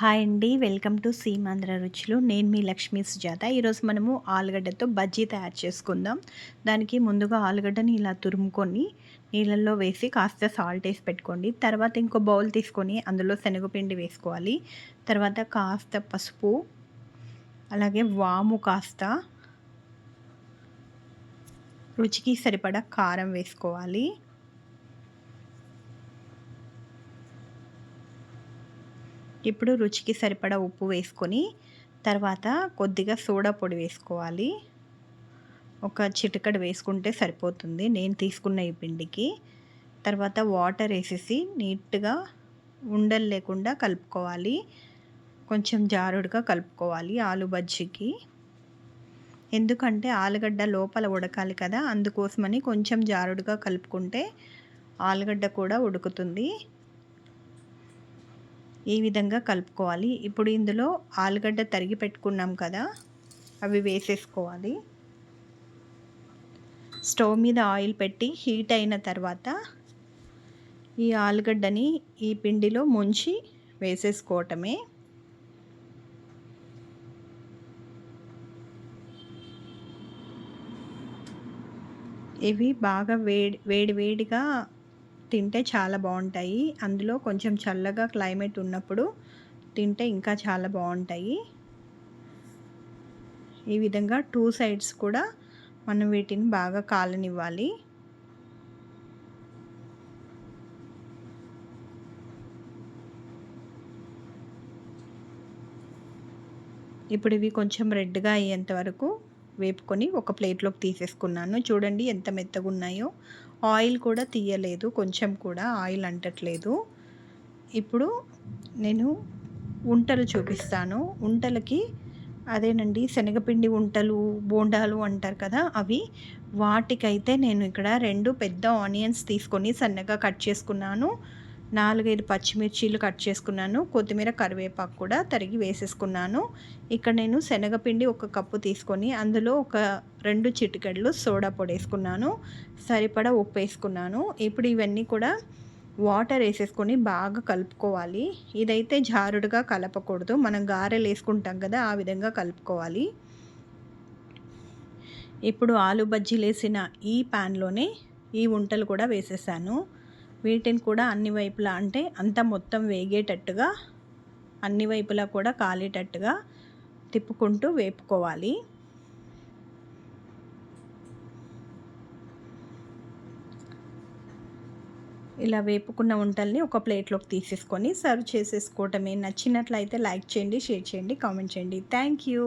Hi అండి. Welcome to Seemandhra రుచులు. నేను మీ లక్ష్మీ సుజాత. ఈరోజు మనము ఆలుగడ్డతో బజ్జీ తయారు చేసుకుందాం. దానికి ముందుగా ఆలుగడ్డని ఇలా తురుముకొని నీళ్ళల్లో వేసి కాస్త సాల్ట్ వేసి పెట్టుకోండి. తర్వాత ఇంకో బౌల్ తీసుకొని అందులో శనగపిండి వేసుకోవాలి. తర్వాత కాస్త పసుపు అలాగే వాము కాస్త రుచికి సరిపడా కారం వేసుకోవాలి. ఇప్పుడు రుచికి సరిపడా ఉప్పు వేసుకొని తర్వాత కొద్దిగా సోడా పొడి వేసుకోవాలి. ఒక చిటికడ వేసుకుంటే సరిపోతుంది. నేను తీసుకున్న ఈ పిండికి. తర్వాత వాటర్ వేసేసి నీట్గా ఉండలు లేకుండా కలుపుకోవాలి. కొంచెం జారుడుగా కలుపుకోవాలి ఆలు బజ్జీకి. ఎందుకంటే ఆలుగడ్డ లోపల ఉడకాలి కదా అందుకోసమని కొంచెం జారుడుగా కలుపుకుంటే ఆలుగడ్డ కూడా ఉడుకుతుంది. ఈ విధంగా కలుపుకోవాలి. ఇప్పుడు ఇందులో ఆలుగడ్డ తరిగి పెట్టుకున్నాం కదా అవి వేసేసుకోవాలి. స్టవ్ మీద ఆయిల్ పెట్టి హీట్ అయిన తర్వాత ఈ ఆలుగడ్డని ఈ పిండిలో ముంచి వేసేసుకోవటమే. ఇవి బాగా వేడి వేడి వేడిగా తింటే చాలా బాగుంటాయి. అందులో కొంచెం చల్లగా క్లైమేట్ ఉన్నప్పుడు తింటే ఇంకా చాలా బాగుంటాయి. ఈ విధంగా టూ సైడ్స్ కూడా మనం వీటిని బాగా కాలనివ్వాలి. ఇప్పుడు ఇవి కొంచెం రెడ్గా అయ్యేంత వరకు వేపుకొని ఒక ప్లేట్లోకి తీసేసుకున్నాను. చూడండి ఎంత మెత్తగా ఉన్నాయో ఆయిల్ కూడా తీయలేదు కొంచెం కూడా ఆయిల్ అంటట్లేదు. ఇప్పుడు నేను ఉంటలు చూపిస్తాను. ఉంటలకి అదేనండి శనగపిండి ఉంటలు బోండాలు అంటారు కదా అవి వాటికైతే నేను ఇక్కడ రెండు పెద్ద ఆనియన్స్ తీసుకొని సన్నగా కట్ చేసుకున్నాను. నాలుగైదు పచ్చిమిర్చీలు కట్ చేసుకున్నాను. కొత్తిమీర కరివేపాకు కూడా తరిగి వేసేసుకున్నాను. ఇక్కడ నేను శనగపిండి ఒక కప్పు తీసుకొని అందులో ఒక రెండు చిటికెడ్లు సోడా పొడి వేసుకున్నాను. సరిపడా ఉప్పు వేసుకున్నాను. ఇప్పుడు ఇవన్నీ కూడా వాటర్ వేసేసుకొని బాగా కలుపుకోవాలి. ఇదైతే జారుడుగా కలపకూడదు. మనం గారెలు వేసుకుంటాం కదా ఆ విధంగా కలుపుకోవాలి. ఇప్పుడు ఆలు బజ్జీలు వేసిన ఈ ప్యాన్లోనే ఈ వంటలు కూడా వేసేసాను. వీటిని కూడా అన్ని వైపులా అంటే అంత మొత్తం వేగేటట్టుగా అన్ని వైపులా కూడా కాలేటట్టుగా తిప్పుకుంటూ వేపుకోవాలి. ఇలా వేపుకున్న వంటల్ని ఒక ప్లేట్లోకి తీసేసుకొని సర్వ్ చేసేసుకోవటమే. నచ్చినట్లయితే లైక్ చేయండి షేర్ చేయండి కామెంట్ చేయండి. Thank you.